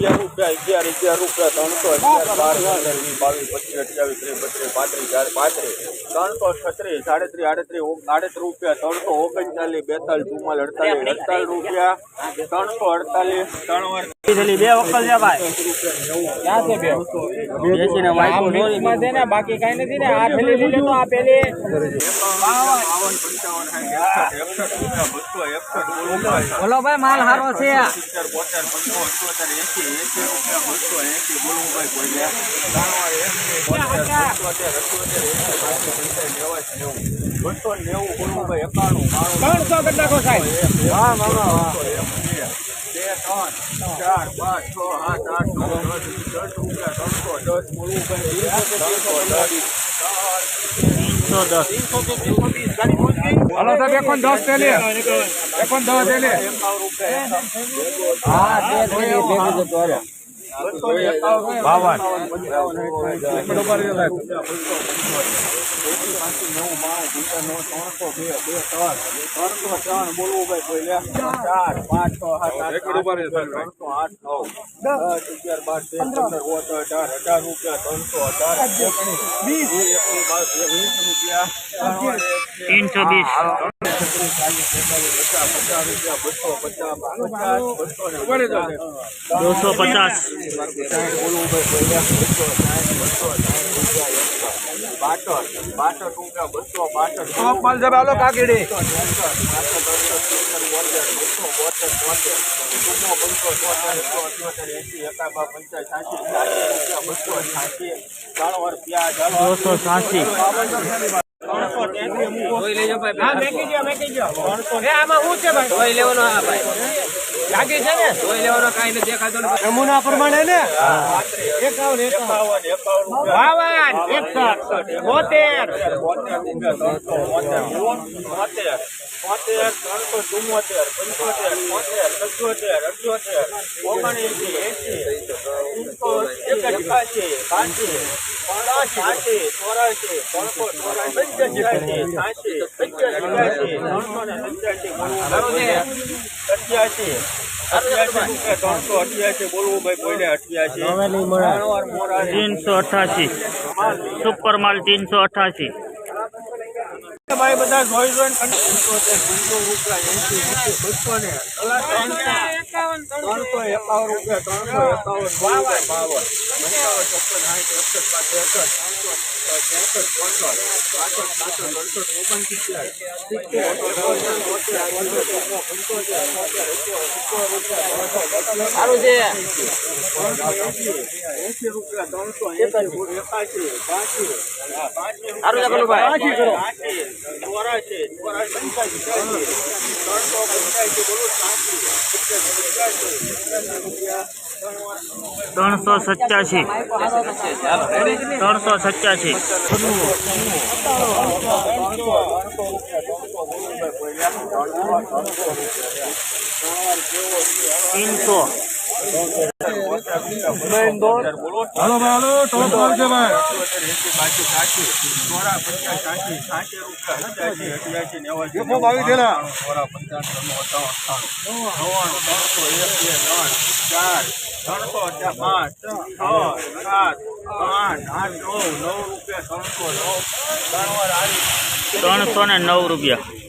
અગિયાર રૂપિયા, અગિયાર અગિયાર રૂપિયા, ત્રણસો અગિયાર, બાર પંદર, વીસ, બાવીસ, પચીસ, અઠ્યાવીસ, ત્રીસ, બત્રીસ, પાંત્રીસ, ચાર, પાંત્રીસ, ત્રણસો છત્રીસ, સાડત્રીસ, આડત્રીસ આડત્રીસ રૂપિયા, ત્રણસો ઓગણચાલીસ, બેતાલીસ, ચુમ્માલીસ, અડતાલીસ અડતાલીસ રૂપિયા, ત્રણસો અડતાલીસ, ત્રણ બે વકલ છે ભાઈ. ક્યાં છે બે? બેસીને વાઈકો ડોરીમાં છે ને બાકી કઈ નથી ને આ પેલી લીધે તો આ પેલી બોલો ભાઈ માલ સારો છે. ત્રણસો કરી નાખો સાહેબ. વાહ મામા વાહ. ત્રણ ચાર પાંચ છ સાત આઠ નવ દસ દસ રૂપિયા ત્રણસો દસ બોલવું ભાઈ ત્રણસો દસ હલો સાહેબ એકન દસ પેલી એકન દસ પેલી હા તે જતો બાવન રૂપિયા ત્રણસો અઢાર વીસ રૂપિયા તીનસો વીસ પચાસ. પચાસ બસો પચાસ પચાસ સાઠ ભાઈ કોઈ લે બસો સાઠ છે દોસો સાસી નમૂના પ્રમાણે ને? એકાવન એકાવન. બાવન એકસઠ બોતેર. ત્રણસો ચુમ્મોતેર પંચોતેર બોતેર પંચોતેર અઠ્યોતેર ઓગણએંસી એંસી એકાશી બાસી સાસી ચોરાશી ત્રણસો ચોરાશી પંચ્યાસી સાસી પંચ્યાસી ત્રણસો ને પંચ્યાસી. અઠ્યાસી. બોલવું ભાઈ કોઈને અઠાસી સુપર માલ તીનસો અઠાસી ભાઈ બધા જોઈ બસો ને. ત્રણસો એકાવન રૂપિયા ત્રણસો એકાવન બાવન બાવન પંચાવન છપ્પન સાઠ એકસઠ પાંચ એકસઠ ત્રણસો ત્રેસઠ ચોસઠ પાસઠ સાસઠ અડસઠ ઓગણસિત્તેર સિત્તેર સિત્તેર સારું છે એસી રૂપિયા ત્રણસો એસી એકાશી બાસી બાસી સારું છે કનુભાઈ. ત્રણસો ચોરાશી ચોરાશી પંચ્યાસી ત્યાંસી ત્રણસો પંચ્યાસી બોલો સાસી પંચ્યાસી ચાર ત્રણસો સત્યાસી ત્રણસો સત્યાસી આઠ આઠ હાલો નવ રૂપિયા ત્રણસો નવ ત્રણસો ને નવ રૂપિયા.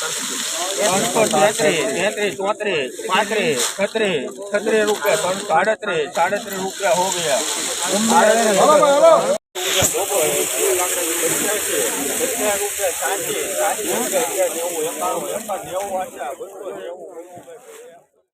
ત્રણસો તેત્રીસ તેત્રીસ ચોત્રીસ પાંત્રીસ છત્રીસ છત્રીસ રૂપિયા ત્રણસો આડત્રીસ સાડત્રીસ રૂપિયા હો ગયા રૂપિયા